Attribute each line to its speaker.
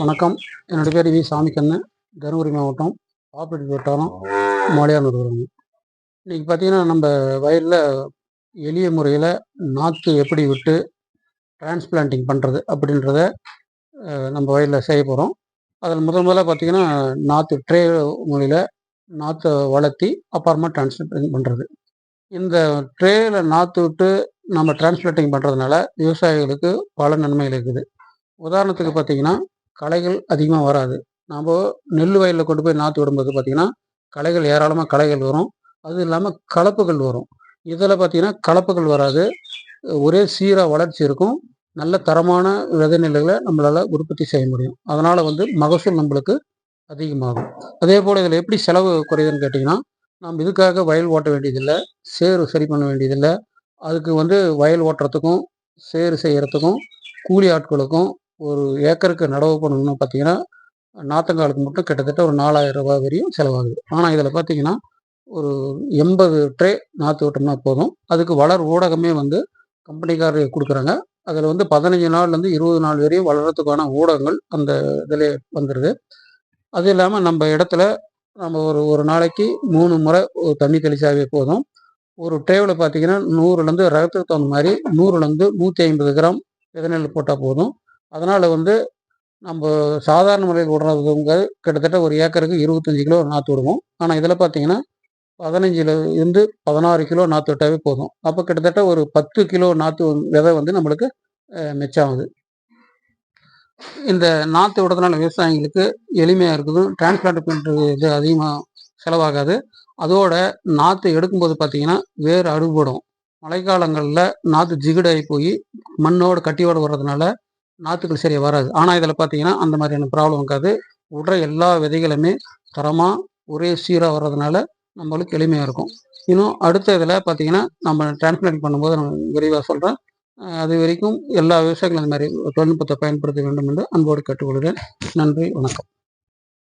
Speaker 1: வணக்கம். என்னோடய பேர் வி. சாமிக்கண்ணு தருமபுரி மாவட்டம் பாப்பிரெட்டி வட்டாரம் மலையானூர் வரும் இன்றைக்கி பார்த்தீங்கன்னா நம்ம வயலில் எளிய முறையில் நாற்று எப்படி விட்டு டிரான்ஸ்பிளான்டிங் பண்ணுறது அப்படின்றத நம்ம வயலில் செய்ய போகிறோம் அதில் முதல் முதல்ல பார்த்தீங்கன்னா நாற்று ட்ரே முறையில் நாற்றை வளர்த்தி அப்புறமா டிரான்ஸ்பிளான்டிங் பண்ணுறது இந்த ட்ரேயில் நாற்று விட்டு நம்ம டிரான்ஸ்பிளான்டிங் பண்ணுறதுனால விவசாயிகளுக்கு பல நன்மைகள் இருக்குது. உதாரணத்துக்கு பார்த்தீங்கன்னா களைகள் அதிகமாக வராது. நாம் நெல் வயலில் கொண்டு போய் நாற்று விடும்போது பார்த்திங்கன்னா களைகள் ஏராளமாக களைகள் வரும். அது இல்லாமல் கலப்புகள் வரும். இதில் பார்த்தீங்கன்னா கலப்புகள் வராது. ஒரே சீராக வளர்ச்சி இருக்கும். நல்ல தரமான விதை நெல்லுகளை நம்மளால் உற்பத்தி செய்ய முடியும். அதனால் வந்து மகசூல் நம்மளுக்கு அதிகமாகும். அதே போல் இதில் எப்படி செலவு குறையுதுன்னு கேட்டிங்கன்னா நாம் இதுக்காக வயல் ஓட்ட வேண்டியதில்லை. சேறு சரி பண்ண வேண்டியதில்லை. அதுக்கு வந்து வயல் ஓட்டுறதுக்கும் சேறு செய்கிறதுக்கும் கூலி ஆட்களுக்கும் ஒரு ஏக்கருக்கு நடவு பண்ணணும்னு பார்த்தீங்கன்னா நாத்தங்காலுக்கு மட்டும் கிட்டத்தட்ட ஒரு நாலாயிரம் ரூபாய் வரையும் செலவாகுது. ஆனால் இதில் பார்த்தீங்கன்னா ஒரு எண்பது ட்ரே நாற்று விட்டோம்னா போதும். அதுக்கு வளர் ஊடகமே வந்து கம்பெனிக்காரர் கொடுக்குறாங்க. அதில் வந்து பதினஞ்சு நாள்லேருந்து இருபது நாள் வரையும் வளர்கிறதுக்கான ஊடகங்கள் அந்த இதில் வந்துடுது அது இல்லாமல் நம்ம இடத்துல நம்ம ஒரு ஒரு நாளைக்கு மூணு முறை ஒரு தண்ணி தெளிச்சாவே போதும். ஒரு ட்ரேவில் பார்த்தீங்கன்னா நூறுலேருந்து ரகத்துக்கு தகுந்த மாதிரி நூறுலேருந்து நூற்றி ஐம்பது கிராம் விதைநெல் போட்டால் போதும். அதனால் வந்து நம்ம சாதாரண முறையில் விடுறதுங்க கிட்டத்தட்ட ஒரு ஏக்கருக்கு இருபத்தஞ்சி கிலோ நாற்று விடுவோம். ஆனால் இதில் பார்த்தீங்கன்னா பதினஞ்சில் இருந்து பதினாறு கிலோ நாற்று விட்டாவே போதும். அப்போ கிட்டத்தட்ட ஒரு பத்து கிலோ நாற்று விதை வந்து நம்மளுக்கு அஹ், மிச்சம் ஆகுது இந்த நாற்று விடுறதுனால விவசாயிங்களுக்கு எளிமையாக இருக்குது டிரான்ஸ்பிளான்ட் பண்ணுறது இது அதிகமாக செலவாகாது. அதோட நாற்று எடுக்கும்போது பார்த்தீங்கன்னா வேர் அறுபடும். மழைக்காலங்களில் நாற்று ஜிகுடாகி போய் மண்ணோட கட்டியோட வர்றதுனால நாற்றுகள் சரியாக வராது. ஆனால் இதில் பார்த்தீங்கன்னா அந்த மாதிரியான ப்ராப்ளம் இருக்காது. விடுற எல்லா விதைகளுமே தரமாக ஒரே சீராக வர்றதுனால நம்மளுக்கு எளிமையாக இருக்கும். இன்னும் அடுத்த இதில் பார்த்தீங்கன்னா நம்ம டிரான்ஸ்பிளான்ட் பண்ணும்போது நான் விரைவாக சொல்கிறேன் அது வரைக்கும் எல்லா விவசாயிகளும் அந்த மாதிரி தொழில்நுட்பத்தை பயன்படுத்த வேண்டும் என்று அன்போடு கேட்டுக்கொள்கிறேன். நன்றி வணக்கம்.